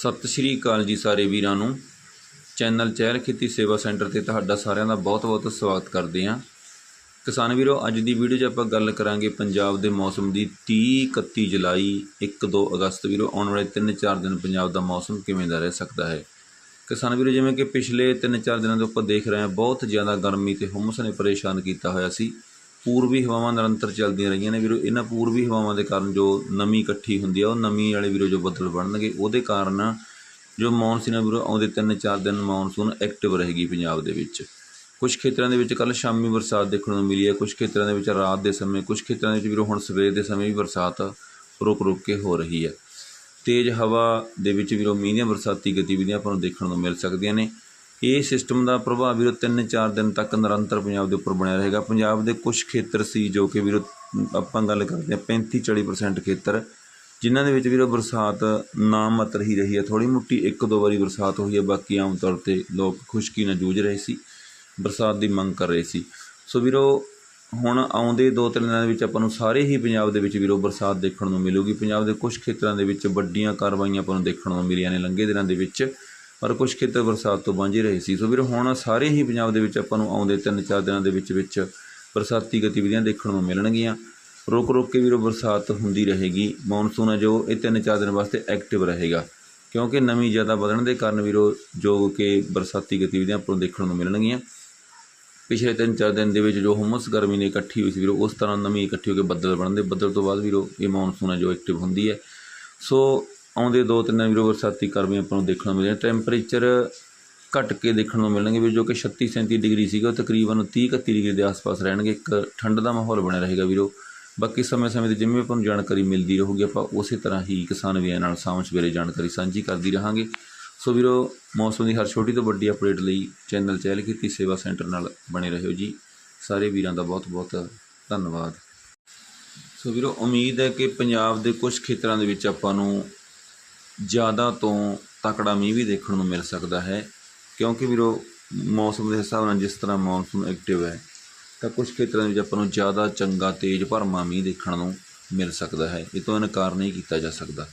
ਸਤਿ ਸ਼੍ਰੀ ਅਕਾਲ ਜੀ ਸਾਰੇ ਵੀਰਾਂ ਨੂੰ। ਚੈਨਲ ਚਹਿਲ ਖੇਤੀ ਸੇਵਾ ਸੈਂਟਰ ਤੇ ਤੁਹਾਡਾ ਸਾਰਿਆਂ ਦਾ ਬਹੁਤ-ਬਹੁਤ ਸਵਾਗਤ ਕਰਦੇ ਹਾਂ। ਕਿਸਾਨ ਵੀਰੋ, ਅੱਜ ਦੀ ਵੀਡੀਓ 'ਚ ਆਪਾਂ ਗੱਲ ਕਰਾਂਗੇ ਪੰਜਾਬ ਦੇ ਮੌਸਮ ਦੀ 30 31 ਜੁਲਾਈ 1-2 ਅਗਸਤ ਵੀਰੋ, ਆਉਣ ਵਾਲੇ 3-4 ਦਿਨ ਪੰਜਾਬ ਦਾ ਮੌਸਮ ਕਿਵੇਂ ਦਾ ਰਹਿ ਸਕਦਾ ਹੈ। ਕਿਸਾਨ ਵੀਰੋ, ਜਿਵੇਂ ਕਿ ਪਿਛਲੇ 3-4 ਦਿਨਾਂ ਤੋਂ ਆਪਾਂ ਦੇਖ ਰਹੇ ਹਾਂ, ਬਹੁਤ ਜ਼ਿਆਦਾ ਗਰਮੀ ਤੇ ਹੁਮਸ ਨੇ ਪਰੇਸ਼ਾਨ ਕੀਤਾ ਹੋਇਆ ਸੀ। ਪੂਰਬੀ ਹਵਾਵਾਂ ਨਿਰੰਤਰ ਚੱਲਦੀਆਂ ਰਹੀਆਂ ਨੇ ਵੀਰੋ। ਇਹਨਾਂ ਪੂਰਬੀ ਹਵਾਵਾਂ ਦੇ ਕਾਰਨ ਜੋ ਨਮੀ ਇਕੱਠੀ ਹੁੰਦੀ ਆ, ਉਹ ਨਮੀ ਵਾਲੇ ਵੀਰੋ ਜੋ ਬੱਦਲ ਬਣਨਗੇ, ਉਹਦੇ ਕਾਰਨ ਜੋ ਮੌਨਸੂਨ ਆ ਵੀਰੋ, ਆਉਂਦੇ 3-4 ਦਿਨ ਮੌਨਸੂਨ ਐਕਟਿਵ ਰਹੇਗੀ ਪੰਜਾਬ ਦੇ ਵਿੱਚ। ਕੁਝ ਖੇਤਰਾਂ ਦੇ ਵਿੱਚ ਕੱਲ ਸ਼ਾਮੀ ਬਰਸਾਤ ਦੇਖਣ ਨੂੰ ਮਿਲੀ ਹੈ ਕੁਝ ਖੇਤਰਾਂ ਦੇ ਵਿੱਚ ਰਾਤ ਦੇ ਸਮੇਂ ਕੁਝ ਖੇਤਰਾਂ ਦੇ ਵਿੱਚ ਵੀਰੋ ਹੁਣ ਸਵੇਰ ਦੇ ਸਮੇਂ ਵੀ ਬਰਸਾਤ ਰੁਕ ਰੁਕ ਕੇ ਹੋ ਰਹੀ ਹੈ ਤੇਜ਼ ਹਵਾ ਦੇ ਵਿੱਚ ਵੀਰੋ ਮੀਂਹ ਦੀਆਂ ਬਰਸਾਤੀ ਗਤੀਵਿਧੀਆਂ ਆਪਾਂ ਨੂੰ ਦੇਖਣ ਨੂੰ ਮਿਲ ਸਕਦੀਆਂ ਨੇ। ਇਹ ਸਿਸਟਮ ਦਾ ਪ੍ਰਭਾਵ ਵੀਰੋ 3-4 ਦਿਨ ਤੱਕ ਨਿਰੰਤਰ ਪੰਜਾਬ ਦੇ ਉੱਪਰ ਬਣਿਆ ਰਹੇਗਾ। ਪੰਜਾਬ ਦੇ ਕੁਝ ਖੇਤਰ ਸੀ ਜੋ ਕਿ ਵੀਰੋ ਆਪਾਂ ਗੱਲ ਕਰਦੇ ਹਾਂ 35-40% ਖੇਤਰ, ਜਿਨ੍ਹਾਂ ਦੇ ਵਿੱਚ ਵੀਰੋ ਬਰਸਾਤ ਨਾਮਤਰ ਹੀ ਰਹੀ ਹੈ। ਥੋੜੀ ਮੁੱਟੀ ਇੱਕ ਦੋ ਵਾਰੀ ਬਰਸਾਤ ਹੋਈ ਹੈ, ਬਾਕੀ ਆਮ ਤੌਰ ਤੇ ਲੋਕ ਖੁਸ਼ਕੀ ਨਾਲ ਜੂਝ ਰਹੇ ਸੀ, ਬਰਸਾਤ ਦੀ ਮੰਗ ਕਰ ਰਹੇ ਸੀ। ਸੋ ਵੀਰੋ ਹੁਣ ਆਉਂਦੇ ਦੋ ਤਿੰਨ ਦਿਨਾਂ ਦੇ ਵਿੱਚ ਆਪਾਂ ਨੂੰ ਸਾਰੇ ਹੀ ਪੰਜਾਬ ਦੇ ਵਿੱਚ ਵੀਰੋ ਬਰਸਾਤ ਦੇਖਣ ਨੂੰ ਮਿਲੂਗੀ। ਪੰਜਾਬ ਦੇ ਕੁਝ ਖੇਤਰਾਂ ਦੇ ਵਿੱਚ ਵੱਡੀਆਂ ਕਾਰਵਾਈਆਂ ਆਪਾਂ ਨੂੰ ਦੇਖਣ ਨੂੰ ਮਿਲੀਆਂ ਨੇ, ਲੰਘੇ ਦਿਨਾਂ ਦੇ ਵਿੱਚ। ਪਰ ਕੁਝ ਖੇਤਰ ਬਰਸਾਤ ਤੋਂ ਵਾਂਝੇ ਰਹੇ ਸੀ। ਸੋ ਵੀਰੋ, ਹੁਣ ਸਾਰੇ ਹੀ ਪੰਜਾਬ ਦੇ ਵਿੱਚ ਆਪਾਂ ਨੂੰ ਆਉਂਦੇ ਤਿੰਨ ਚਾਰ ਦਿਨਾਂ ਦੇ ਵਿੱਚ ਵਿੱਚ ਬਰਸਾਤੀ ਗਤੀਵਿਧੀਆਂ ਦੇਖਣ ਨੂੰ ਮਿਲਣਗੀਆਂ। ਰੁਕ ਰੁਕ ਕੇ ਵੀਰੋ, ਬਰਸਾਤ ਹੁੰਦੀ ਰਹੇਗੀ। ਮੌਨਸੂਨ ਹੈ ਜੋ, ਇਹ ਤਿੰਨ ਚਾਰ ਦਿਨ ਵਾਸਤੇ ਐਕਟਿਵ ਰਹੇਗਾ। ਕਿਉਂਕਿ ਨਮੀ ਜ਼ਿਆਦਾ ਵਧਣ ਦੇ ਕਾਰਨ ਵੀਰੋ, ਜੋ ਕਿ ਬਰਸਾਤੀ ਗਤੀਵਿਧੀਆਂ ਆਪਾਂ ਨੂੰ ਦੇਖਣ ਨੂੰ ਮਿਲਣਗੀਆਂ। ਪਿਛਲੇ ਤਿੰਨ ਚਾਰ ਦਿਨ ਦੇ ਵਿੱਚ ਜੋ ਹੁਮਸ ਗਰਮੀ ਨੇ ਇਕੱਠੀ ਹੋਈ ਸੀ ਵੀਰੋ, ਉਸ ਤਰ੍ਹਾਂ ਨਮੀ ਇਕੱਠੀ ਹੋ ਕੇ ਬੱਦਲ ਬਣਦੇ ਬੱਦਲ ਤੋਂ ਬਾਅਦ ਵੀਰੋ, ਇਹ ਮੌਨਸੂਨ ਹੈ ਜੋ ਐਕਟਿਵ ਹੁੰਦੀ ਹੈ। ਸੋ ਆਉਂਦੇ ਦੋ ਤਿੰਨ ਦਿਨ ਵੀਰੋ ਬਰਸਾਤੀ ਗਰਮੀ ਆਪਾਂ ਨੂੰ ਦੇਖਣ ਨੂੰ ਮਿਲੇ ਟੈਂਪਰੇਚਰ ਘਟ ਕੇ ਦੇਖਣ ਨੂੰ ਮਿਲਣਗੇ ਵੀ ਜੋ ਕਿ 36 37 ਡਿਗਰੀ ਸੀਗਾ, ਉਹ ਤਕਰੀਬਨ 30 31 ਡਿਗਰੀ ਦੇ ਆਸ-ਪਾਸ ਰਹਿਣਗੇ। ਇੱਕ ਠੰਡ ਦਾ ਮਾਹੌਲ ਬਣਿਆ ਰਹੇਗਾ ਵੀਰੋ। ਬਾਕੀ ਸਮੇਂ-ਸਮੇਂ ਤੇ ਜਿਵੇਂ ਆਪਾਂ ਨੂੰ ਜਾਣਕਾਰੀ ਮਿਲਦੀ ਰਹੂਗੀ, ਆਪਾਂ ਉਸੇ ਤਰ੍ਹਾਂ ਹੀ ਕਿਸਾਨ ਵੀਰਾਂ ਨਾਲ ਸਾਂਝ ਸਵੇਰੇ ਜਾਣਕਾਰੀ ਸਾਂਝੀ ਕਰਦੀ ਰਹਾਂਗੇ। ਸੋ ਵੀਰੋ, ਮੌਸਮ ਦੀ ਹਰ ਛੋਟੀ ਤੋਂ ਵੱਡੀ ਅਪਡੇਟ ਲਈ ਚੈਨਲ ਚਹਿਲ ਕੀਤੀ, ਸੇਵਾ ਸੈਂਟਰ ਨਾਲ ਬਣੇ ਰਹੋ ਜੀ। ਸਾਰੇ ਵੀਰਾਂ ਦਾ ਬਹੁਤ-ਬਹੁਤ ਧੰਨਵਾਦ। ਸੋ ਵੀਰੋ, ਉਮੀਦ ਹੈ ਕਿ ਪੰਜਾਬ ਦੇ ਕੁਝ ਖੇਤਰਾਂ ਦੇ ਵਿੱਚ ਆਪਾਂ ਨੂੰ ਜ਼ਿਆਦਾ ਤੋਂ ਤਕੜਾ ਮੀਂਹ ਵੀ ਦੇਖਣ ਨੂੰ ਮਿਲ ਸਕਦਾ ਹੈ। ਕਿਉਂਕਿ ਵੀਰੋ, ਮੌਸਮ ਦੇ ਹਿਸਾਬ ਨਾਲ ਜਿਸ ਤਰ੍ਹਾਂ ਮੌਨਸੂਨ ਐਕਟਿਵ ਹੈ, ਤਾਂ ਕੁਝ ਖੇਤਰਾਂ ਦੇ ਵਿੱਚ ਆਪਾਂ ਨੂੰ ਜ਼ਿਆਦਾ ਚੰਗਾ ਤੇਜ਼ ਭਰਮਾ ਮੀਂਹ ਦੇਖਣ ਨੂੰ ਮਿਲ ਸਕਦਾ ਹੈ। ਇਹ ਤੋਂ ਇਨਕਾਰ ਨਹੀਂ ਕੀਤਾ ਜਾ ਸਕਦਾ।